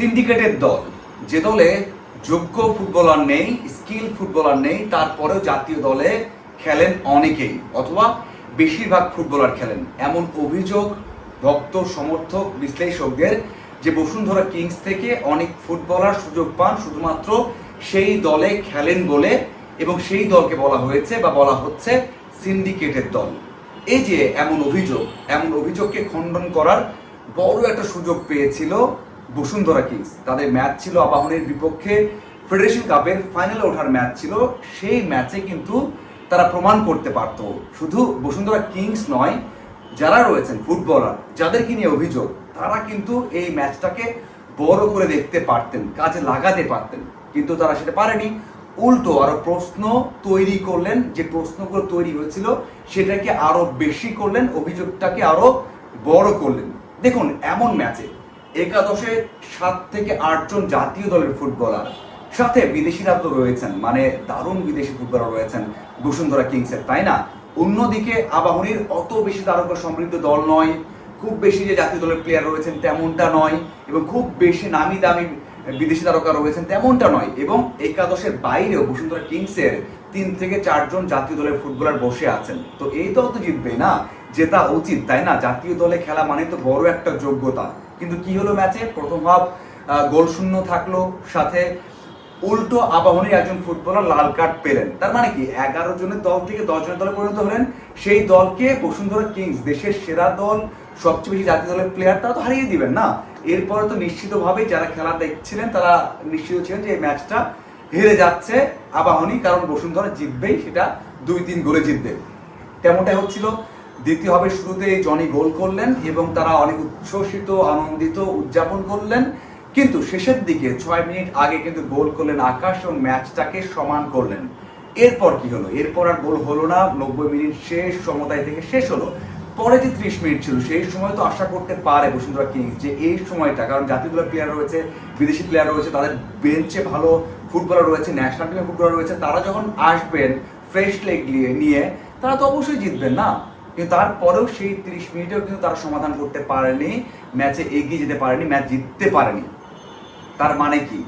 সিন্ডিকেটের দল। যে দলে যোগ্য ফুটবলার নেই স্কিল ফুটবলার নেই, তারপরেও জাতীয় দলে খেলেন অনেকেই, অথবা বেশিরভাগ ফুটবলার খেলেন। এমন অভিযোগ ভক্ত, সমর্থক, বিশ্লেষকদের যে বসুন্ধরা কিংস থেকে অনেক ফুটবলার সুযোগ পান, শুধুমাত্র সেই দলে খেলেন বলে এবং সেই দলকে বলা হয়েছে বা বলা হচ্ছে সিন্ডিকেটের দল। এই যে এমন অভিযোগ, এমন অভিযোগকে খণ্ডন করার বড় একটা সুযোগ পেয়েছিল বসুন্ধরা কিংস তাদের ম্যাচ ছিল আবাহনের বিপক্ষে। ফেডারেশন কাপের ফাইনালে ওঠার ম্যাচ ছিল। সেই ম্যাচে কিন্তু তারা প্রমাণ করতে পারত। শুধু বসুন্ধরা কিংস নয়, যারা রয়েছেন ফুটবলার যাদেরকে নিয়ে অভিযোগ, তারা কিন্তু এই ম্যাচটাকে বড় করে দেখতে পারতেন, কাজে লাগাতে পারতেন। কিন্তু তারা সেটা পারেনি। উল্টো আরও প্রশ্ন তৈরি করলেন। যে প্রশ্নগুলো তৈরি হয়েছিল, সেটাকে আরও বেশি করলেন, অভিযোগটাকে আরও বড় করলেন। দেখুন, এমন ম্যাচে একাদশে সাত থেকে আটজন জাতীয় দলের ফুটবলার। সাথে বিদেশিরা তো রয়েছেন মানে দারুণ বিদেশি ফুটবলার রয়েছেন বসুন্ধরা কিংসের, তাই না? অন্যদিকে আবাহনীর অত বেশি তারকা সমৃদ্ধ দল নয়, খুব বেশি যে জাতীয় দলের প্লেয়ার রয়েছেন তেমনটা নয়, এবং খুব বেশি নামি দামি বিদেশি তারকা রয়েছেন তেমনটা নয়, এবং একাদশের বাইরেও বসুন্ধরা কিংসের তিন থেকে চারজন জাতীয় দলের ফুটবলার বসে আছেন। তো এই দল তো জিতবে না, জেতা উচিত, তাই না? জাতীয় দলে খেলা মানে তো বড় একটা যোগ্যতা। কিন্তু কি হলো ম্যাচে? প্রথম হাফ গোল শূন্য থাকল, সাথে উল্টো আবাহনীর একজন ফুটবলার লাল কার্ড পেলেন। তার মানে কি? এগারো জনের দল থেকে দশ জনের দলে পরিণত হলেন। সেই দলকে বসুন্ধরা কিংস, দেশের সেরা দল, সবচেয়ে বেশি জাতীয় দলের প্লেয়ার তারা তো হারিয়ে দিবেন না? এরপরে তো নিশ্চিতভাবেই যারা খেলা দেখছিলেন, তারা নিশ্চিত ছিলেন যে এই ম্যাচটা হেরে যাচ্ছে আবাহনী, কারণ বসুন্ধরা জিতবেই, সেটা দুই তিন গোলে জিতবে। তেমনটাই হচ্ছিল। দ্বিতীয় হবে শুরুতে জনি গোল করলেন এবং তারা অনেক উচ্ছ্বসিত আনন্দিত উদযাপন করলেন। কিন্তু শেষের দিকে ছয় মিনিট আগে কিন্তু গোল করলেন আকাশ এবং ম্যাচটাকে সমান করলেন। এরপর কি হলো? এরপর আর গোল হলো না। নব্বই মিনিট শেষ, সমতায় থেকে শেষ হলো। পরে যে ত্রিশ মিনিট ছিল, সেই সময় তো আশা করতে পারে বসুন্ধরা কিংস যে এই সময়টা, কারণ জাতীয় দলের প্লেয়ার রয়েছে, বিদেশি প্লেয়ার রয়েছে, তাদের বেঞ্চে ভালো ফুটবলার রয়েছে ন্যাশনাল টিমের ফুটবলার রয়েছে, তারা যখন আসবেন ফ্রেশ লেগ নিয়ে, তারা তো অবশ্যই জিতবেন না। কিন্তু তারপরেও সেই তিরিশ মিনিটেও কিন্তু তারা সমাধান করতে পারেনি, ম্যাচে এগিয়ে যেতে পারেনি, ম্যাচ জিততে পারেনি। তার মানে কি?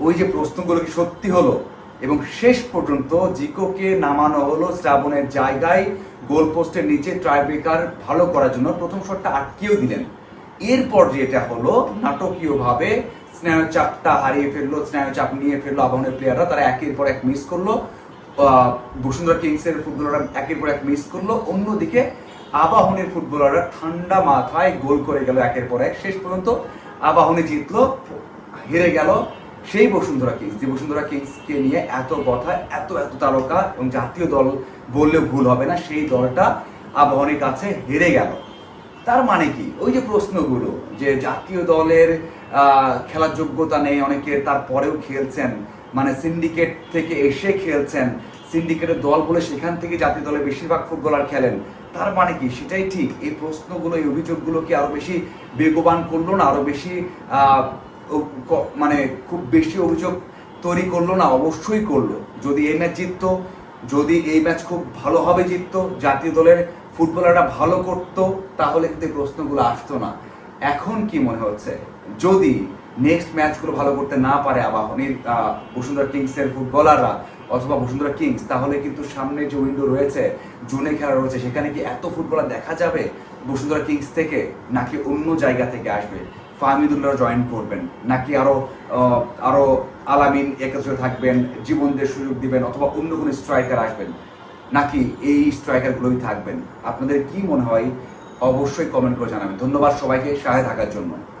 ওই যে প্রশ্নগুলো কি সত্যি হলো? এবং শেষ পর্যন্ত জিকোকে নামানো হলো শ্রাবণের জায়গায় গোল পোস্টের নিচে ট্রাইব্রেকার ভালো করার জন্য প্রথম শটটা আটকেও দিলেন। এরপর যেটা হলো, নাটকীয়ভাবে স্নায়ুচাপটা হারিয়ে ফেলল, স্নায়ুচাপ নিয়ে ফেলল আবাহনের প্লেয়াররা তারা একের পর এক মিস করল। বসুন্ধরা কিংসের ফুটবলাররা একের পর এক মিস করল। অন্যদিকে আবাহনের ফুটবলাররা ঠান্ডা মাথায় গোল করে গেল একের পর এক। শেষ পর্যন্ত আবাহনে জিতলো, হেরে গেল সেই বসুন্ধরা কিংস যে বসুন্ধরা কিংসকে নিয়ে এত কথা, এত এত তারকা এবং জাতীয় দল বললেও ভুল হবে না, সেই দলটা আবাহনের কাছে হেরে গেল। তার মানে কি? ওই যে প্রশ্নগুলো যে জাতীয় দলের খেলার যোগ্যতা নেই অনেকের তারপরেও খেলছেন। মানে সিন্ডিকেট থেকে এসে খেলছেন সিন্ডিকেটের দল বলে সেখান থেকে জাতীয় দলে বেশিরভাগ ফুটবলার খেলেন। তার মানে কি? সেটাই ঠিক। এই প্রশ্নগুলো, এই অভিযোগগুলোকে আরও বেশি বেগবান করল না? আরও বেশি মানে খুব বেশি অভিযোগ তৈরি করল না? অবশ্যই করল। যদি এই ম্যাচ জিততো, যদি এই ম্যাচ খুব ভালোভাবে জিততো, জাতীয় দলের ফুটবলাররা ভালো করতো, তাহলে কিন্তু প্রশ্নগুলো আসতো না। এখন কি মনে হচ্ছে? যদি নেক্সট ম্যাচগুলো ভালো করতে না পারে আবাহনীর বসুন্ধরা কিংসের ফুটবলাররা অথবা বসুন্ধরা কিংস তাহলে কিন্তু সামনে যে উইন্ডো রয়েছে জুনে খেলা রয়েছে সেখানে কি এত ফুটবলার দেখা যাবে? বসুন্ধরা কিংস থেকে নাকি অন্য জায়গা থেকে আসবে? ফাহমিদুল্লাহ জয়েন করবেন নাকি আরও আহ, আরও আলামিন একাত্রে থাকবেন জীবনদের সুযোগ দিবেন অথবা অন্য কোনো স্ট্রাইকার আসবেন নাকি এই স্ট্রাইকারগুলোই থাকবেন? আপনাদের কি মনে হয়? অবশ্যই কমেন্ট করে জানাবেন। ধন্যবাদ সবাইকে সহায় থাকার জন্য।